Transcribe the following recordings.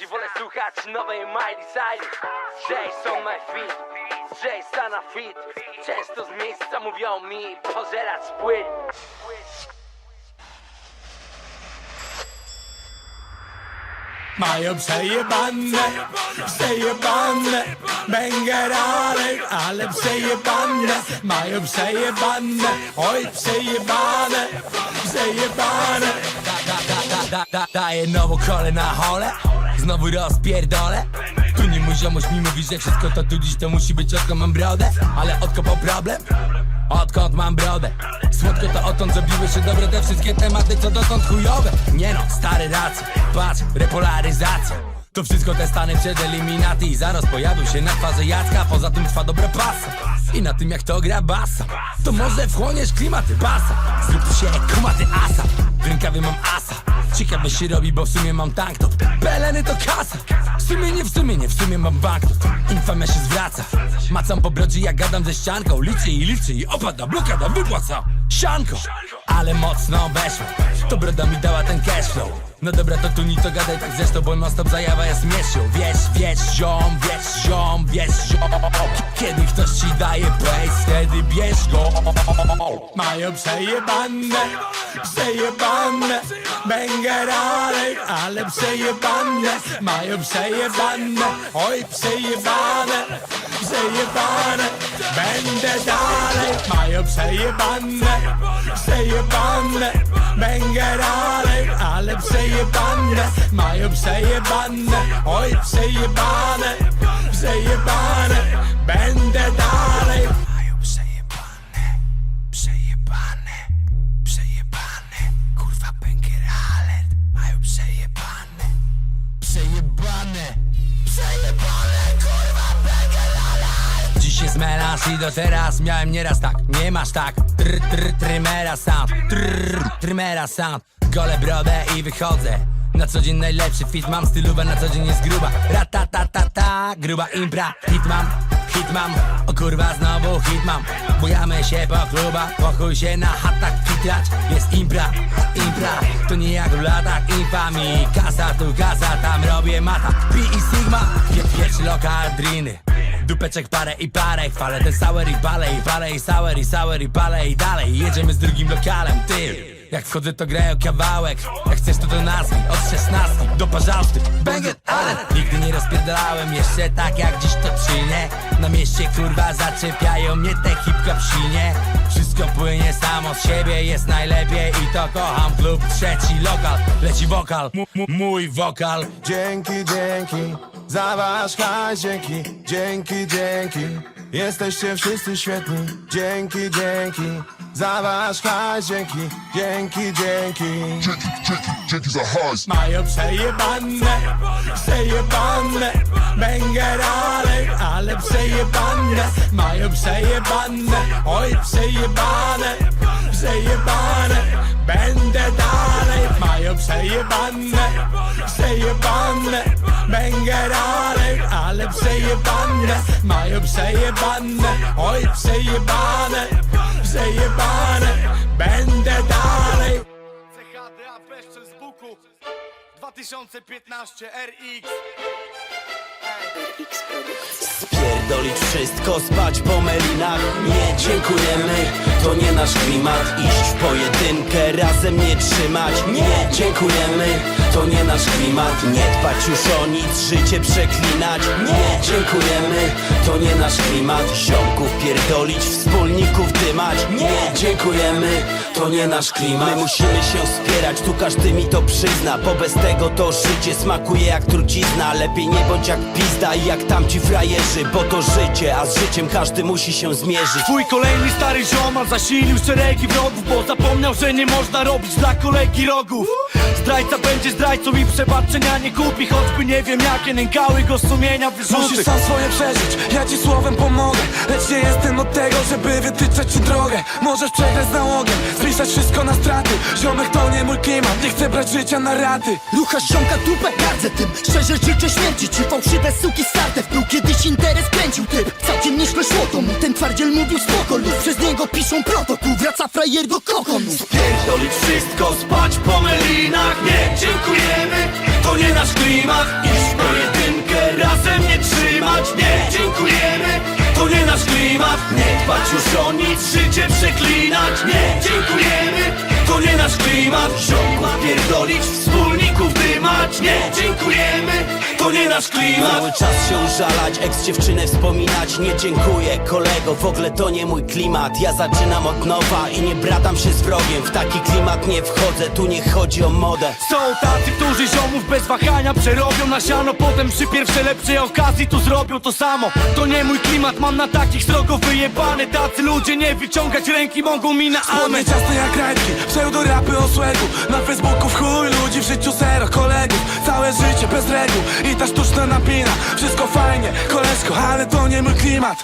bardziej wolę słuchać nowej Miley Cyrus. Jason my feet, Jasona fit. Często z miejsca mówią mi pożerać płyn. Mają przejebane, przejebane Bęgerale, ale przejebane. Mają przejebane, oj przejebane Przejebane. Da, da, da, da, da, Daję nową kolę na hole Znowu rozpierdolę? Tu nie mój ziomuś mi mówi, że wszystko to tu dziś to musi być odkąd mam brodę. Ale odkopał problem? Odkąd mam brodę? Słodko to odtąd zrobiły się dobre te wszystkie tematy co dotąd chujowe. Nie no, stary racje Patrz, repolaryzacja. To wszystko te stany przed eliminati Zaraz pojawił się na twarzy Jacka. Poza tym trwa dobra pasa I na tym jak to gra basa. To może wchłoniesz klimaty basa. Zrób się kumaty asa W rękawie mam asa Ciekawe się robi, bo w sumie mam tank. Top Peleny to kasa. W sumie nie, w sumie nie, w sumie mam banknot Infamia się zwraca. Macam po brodzie jak gadam ze ścianką. Liczy i liczy i opada, blokada, wypłaca. Sianko, ale mocno weszło. To broda mi dała ten cashflow no dobra, to tu ni to gadaj tak zresztą, bo non stop zajawa jest mieszą Wiesz, wiesz, ci daje bass, wtedy bierz go. Mają przejebane, przejebane Bęgerale, ale przejebane. Mają przejebane, oj przejebane Przejebane, będę dalej. Mają przejebane, przejebane Bęgerale, ale przejebane. Mają przejebane, oj przejebane Przejebane, będę dalej. Mają przejebane, przejebane Przejebane, kurwa bęgerale Mają przejebane, przejebane Przejebane, kurwa bęgerale Dziś jest melanż i do teraz miałem nieraz tak. Nie masz tak, tr, tr, trymera sound Trr, trymera sound Gole brodę i wychodzę na co dzień najlepszy fit mam, stylowa na co dzień jest gruba. Ratatatata, gruba impra. Hit mam, hit mam, o kurwa znowu hit mam. Bujamy się po klubach, pochuj się na chatach. Fitrać jest impra, impra. To nie jak w latach infami Kasa tu kasa, tam robię mata Pi i Sigma, je pierwszy lokal driny Dupeczek parę i parę Chwalę ten sour i balej I parę i sour i sour i palę I dalej jedziemy z drugim lokalem Ty jak wchodzę to grają kawałek. Jak chcesz to do nazwy Od szesnastki do parzałsty Banger, ale Nigdy nie rozpierdalałem jeszcze tak jak dziś to czynię Na mieście kurwa zaczepiają mnie te hip-hopsinie. Wszystko płynie samo z siebie Jest najlepiej i to kocham. Klub trzeci lokal Leci wokal. Mój wokal. Dzięki, dzięki za wasz hajs, dzięki, dzięki, dzięki Jesteście wszyscy świetni, dzięki, dzięki. Za wasz hajs, dzięki, dzięki, dzięki. Dzięki, dzięki, dzięki za hajs. Mają przejebane, przejebane Bęgerale, ale przejebane. Mają przejebane, oj przejebane Przejebane, będę dalej. Mają przejebane, przejebane Bęgerale, ale przejebane Mają przejebane, oj przejebane Przejebane, będę dalej. CHDA Beszczel z Buku. 2015 RX Spierdolić wszystko, spać po melinach. Nie dziękujemy, to nie nasz klimat. Iść w pojedynkę, razem nie trzymać. Nie dziękujemy, to nie nasz klimat. Nie dbać już o nic, życie przeklinać. Nie dziękujemy, to nie nasz klimat. Ziomków pierdolić, wspólników dymać. Nie dziękujemy, to nie nasz klimat. My musimy się wspierać, tu każdy mi to przyzna. Bo bez tego to życie smakuje jak trucizna. Lepiej nie bądź jak pizda i jak tamci frajerzy Bo to życie, a z życiem każdy musi się zmierzyć. Twój kolejny stary ziomal zasilił szeregi wrogów Bo zapomniał, że nie można robić dla kolegi rogów. Zdrajca będzie zdrajcą i przebaczenia nie kupi Choćby nie wiem jakie nękały go sumienia wyrzuty. Musisz sam swoje przeżyć, ja ci słowem pomogę Lecz nie jestem od tego, żeby ci drogę. Możesz przegrać z nałogiem, spisać wszystko na straty. Ziomek to nie mój klimat, nie chcę brać życia na raty. Ruchasz ziomka dupę, gardzę tym. Szczerze życzę śmierci Ci fałszywe suki starte wprół Kiedyś interes kręcił typ Całkiem nieźle szło to mu. Ten twardziel mówił spoko lub Przez niego piszą protokół. Wraca frajer do kokonu Pierdolić wszystko, spać po melinach. Nie dziękujemy, to nie nasz klimat. Iść w pojedynkę, razem nie trzymać. Nie, dziękujemy, to nie nasz klimat. Nie dbać już o nic, życie przeklinać Nie, dziękujemy, to nie nasz klimat. Ziomła pierdolić, wspólników dymać. Nie, dziękujemy, to nie nasz klimat. Cały czas się użalać, ex dziewczynę wspominać. Nie dziękuję kolego, w ogóle to nie mój klimat. Ja zaczynam od nowa i nie bratam się z wrogiem. W taki klimat nie wchodzę, tu nie chodzi o modę. Są tacy, którzy ziomów bez wahania przerobią na siano. Potem przy pierwszej lepszej okazji tu zrobią to samo. To nie mój klimat, mam na takich srogo wyjebane Tacy ludzie nie wyciągać ręki mogą mi na Spodnie amen. ciasne jak rajki, pseudorapy o słegu Na Facebooku w chuj ludzi, w życiu zero kolegów. Całe życie bez reguł i ta sztuczna napina. Wszystko fajnie, koleżko, ale to nie mój klimat.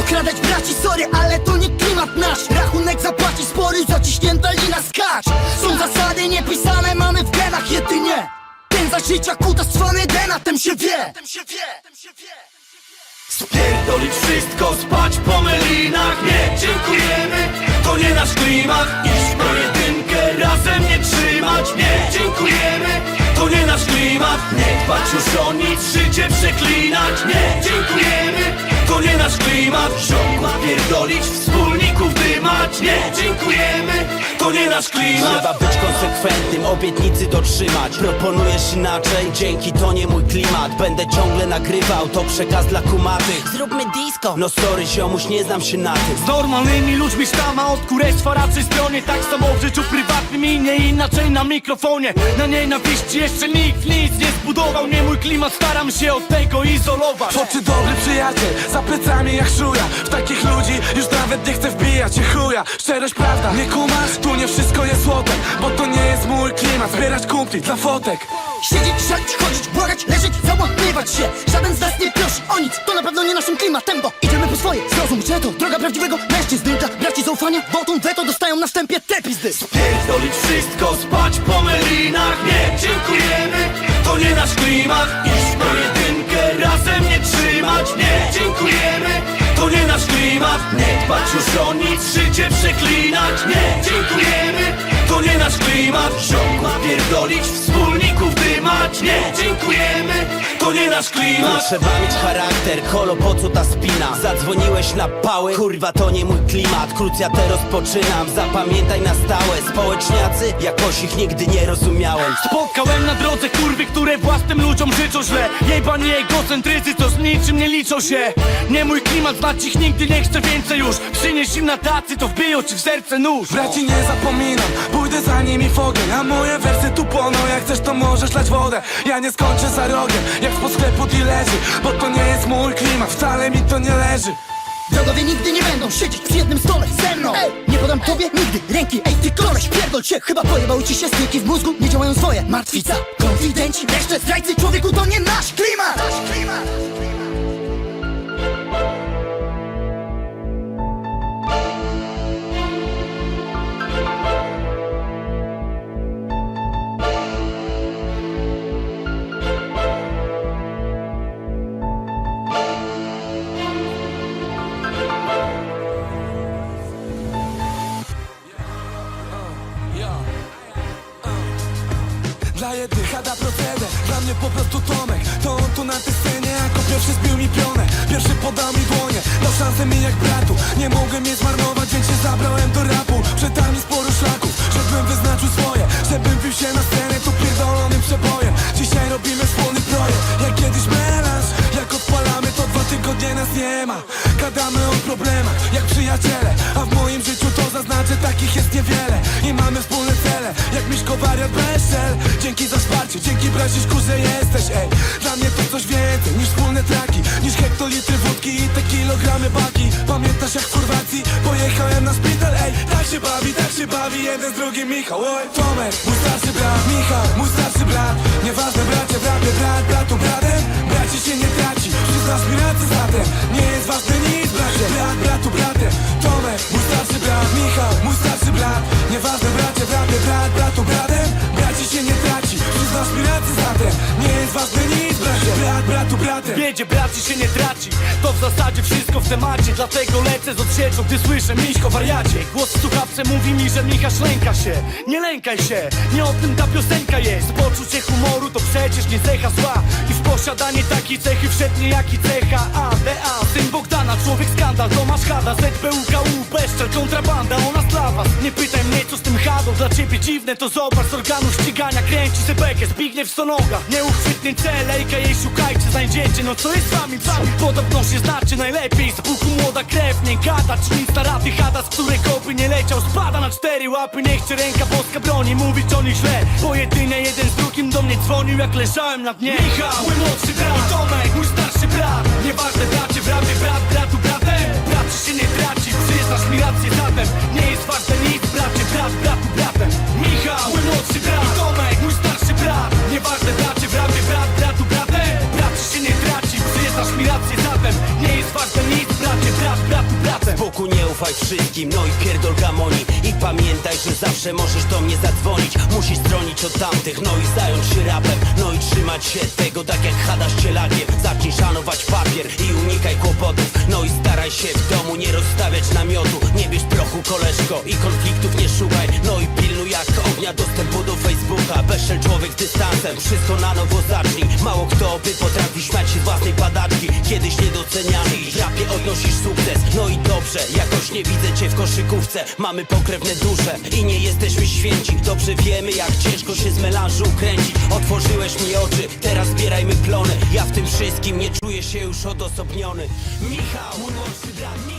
Okradać braci, sorry, ale to nie klimat nasz. Rachunek zapłaci spory, zaciśnięta lina skacz. Są zasady niepisane, mamy w genach jedynie. Ten życia kuta się wie Tem się wie, Spierdolić wszystko, spać po melinach Nie, dziękujemy, życie przeklinać. Nie, dziękujemy, to nie nasz klimat. Ziomła pierdolić, wspólników dymać. Nie, dziękujemy, to nie nasz klimat. Trzeba być konsekwentnym, obietnicy dotrzymać. Proponujesz inaczej, dzięki to nie mój klimat. Będę ciągle nagrywał, to przekaz dla kumatych Zróbmy disco. No sorry ziomuś, nie znam się na tym. Z normalnymi ludźmi sztama od kurestwa raczej stronie Tak samo w życiu prywatnym i nie inaczej na mikrofonie. Na nienawiści jeszcze nikt nic nie zbudował. Nie mój klimat, staram się od tego izolować. Oczy dobry przyjaciel, za plecami jak szuja. W takich ludzi już nawet nie chcę wbijać się chuja. Szczerość prawda, nie kumasz? Tu nie wszystko jest złote Bo to nie jest mój klimat. Zbierać kumpli dla fotek. Siedzieć, szalić, chodzić, błagać, leżeć, załamywać się. Żaden z nas nie prosi o nic, to na pewno nie naszym klimatem Bo idziemy po swoje, zrozum, że to droga prawdziwego mężczyzny. Dla braci zaufania, wotum, weto dostają na wstępie te pizdy. Pierdolić wszystko, spać po melinach. Nie, dziękujemy, to nie nasz klimat dbać już o nic, życie przeklinać Nie, dziękujemy, to nie nasz klimat. Ziomła pierdolić, wspólników dymać. Nie, dziękujemy, to nie nasz klimat. Trzeba mieć charakter, kolo po co ta spina? Zadzwoniłeś na pały, kurwa to nie mój klimat. Krucjatę rozpoczynam, zapamiętaj na stałe. Społeczniacy, jakoś ich nigdy nie rozumiałem. Spotkałem na drodze kurwy, które własnym ludziom życzą źle. Jebani egocentrycy, co z niczym nie liczą się. Nie mój klimat, znać ich nigdy nie chcę więcej już. Przynieś im na tacy, to wbiją ci w serce nóż. Braci nie zapominam, pójdę za nimi w ogień A moje wersy tu płoną, jak chcesz to możesz lać wodę. Ja nie skończę za rogiem, jak spod sklepu dealerzy Bo to nie jest mój klimat, wcale mi to nie leży. Wrogowie nigdy nie będą siedzieć przy jednym stole ze mną. Ej, nie podam tobie nigdy ręki. Ej ty koleś, pierdol się, chyba pojebał ci się styki w mózgu. Nie działają swoje, martwica, konfidenci Jeszcze zdrajcy, człowieku to nie nasz klimat. Nasz klimat Dla jednych hada proceder, dla mnie po prostu Tomek. To on tu na tej scenie jako pierwszy zbił mi pionę. Pierwszy podał mi dłonie, dał szansę mi jak bratu. Nie mogłem jej zmarnować, więc się zabrałem do rapu. Przetarł mi sporo szlaków, żebym wyznaczył swoje. Żebym pił się na scenę tu pierdolonym przebojem. Dzisiaj robimy wspólny projekt, jak kiedyś melanż Jak odpalamy to dwa tygodnie nas nie ma Gadamy o problemach, jak przyjaciele A w moim życiu to zaznaczę, takich jest niewiele. I mamy wspólne cele, jak Miszko wariat bezczel Dzięki za wsparcie, dzięki braciszku, że jesteś, ej. Dla mnie to coś więcej niż wspólne traki Niż hektolitry wódki i te kilogramy baki. Pamiętasz jak w Chorwacji pojechałem na szpital, ej. Tak się bawi, tak się bawi, jeden z drugim Michał, oj. Tomek, mój starszy brat, Michał, mój starszy brat. Nieważne bracie, rapie, brat, bratu, bratem Braci się nie traci, przyznasz mi rację zatem. Nie jest ważne nic, bracie, brat, bratu, bratem. Tomek, mój starszy brat, Michał, mój starszy brat. Nieważne bracie, rapie, brat, bratu, bratem Braci przyznasz mi rację zatem Nie jest ważne nic, bracie, brat, brat bratu bratem. Wiedzie braci się nie traci. To w zasadzie wszystko w temacie. Dlatego lecę z odsieczą, gdy słyszę Miśko wariacie. Głos w słuchawce mówi mi, że Michasz lęka się. Nie lękaj się, nie o tym ta piosenka jest. Poczucie humoru to przecież nie cecha zła. I w posiadanie takiej cechy wszedł niejaki cecha ADA, syn Bogdana, człowiek skandal. Tomasz Hada, ZPUKU, Beszczel, kontrabanda. Ona dla co z tym hadą? Dla ciebie dziwne to zobacz z organu ścigania. Kręci se bekę, Zbigniew Stonoga Nieuchwytny cel, lejka jej szukajcie Znajdziecie, no co jest z wami, wami Podobno się znaczy najlepiej Z puchu młoda krew, nie gada. Czyli staraty chata, z której kopy nie leciał? Spada na cztery łapy, niech cię ręka boska broni. Mówić o nich źle, bo jedynie jeden z drugim do mnie dzwonił Jak leżałem na dnie. Michał, i pamiętaj, że zawsze możesz do mnie zadzwonić. Musisz stronić od tamtych, no i zająć się rapem. No i trzymać się tego, tak jak hadasz cielakiem Zacznij szanować papier i unikaj kłopotów. No i staraj się w domu nie rozstawiać namiotu. Nie bierz prochu koleżko i konfliktów nie szukaj. No i pilnuj jak ognia dostępu do Facebooka. Beszczel człowiek z dystansem, wszystko na nowo zacznij. Mało kto by potrafi śmiać się własnej padaczki. Kiedyś niedoceniany, nie widzę cię w koszykówce. Mamy pokrewne dusze i nie jesteśmy święci. Dobrze wiemy jak ciężko się z melanżu kręcić. Otworzyłeś mi oczy, teraz zbierajmy plony. Ja w tym wszystkim nie czuję się już odosobniony. Michał, młodszy brat, Michał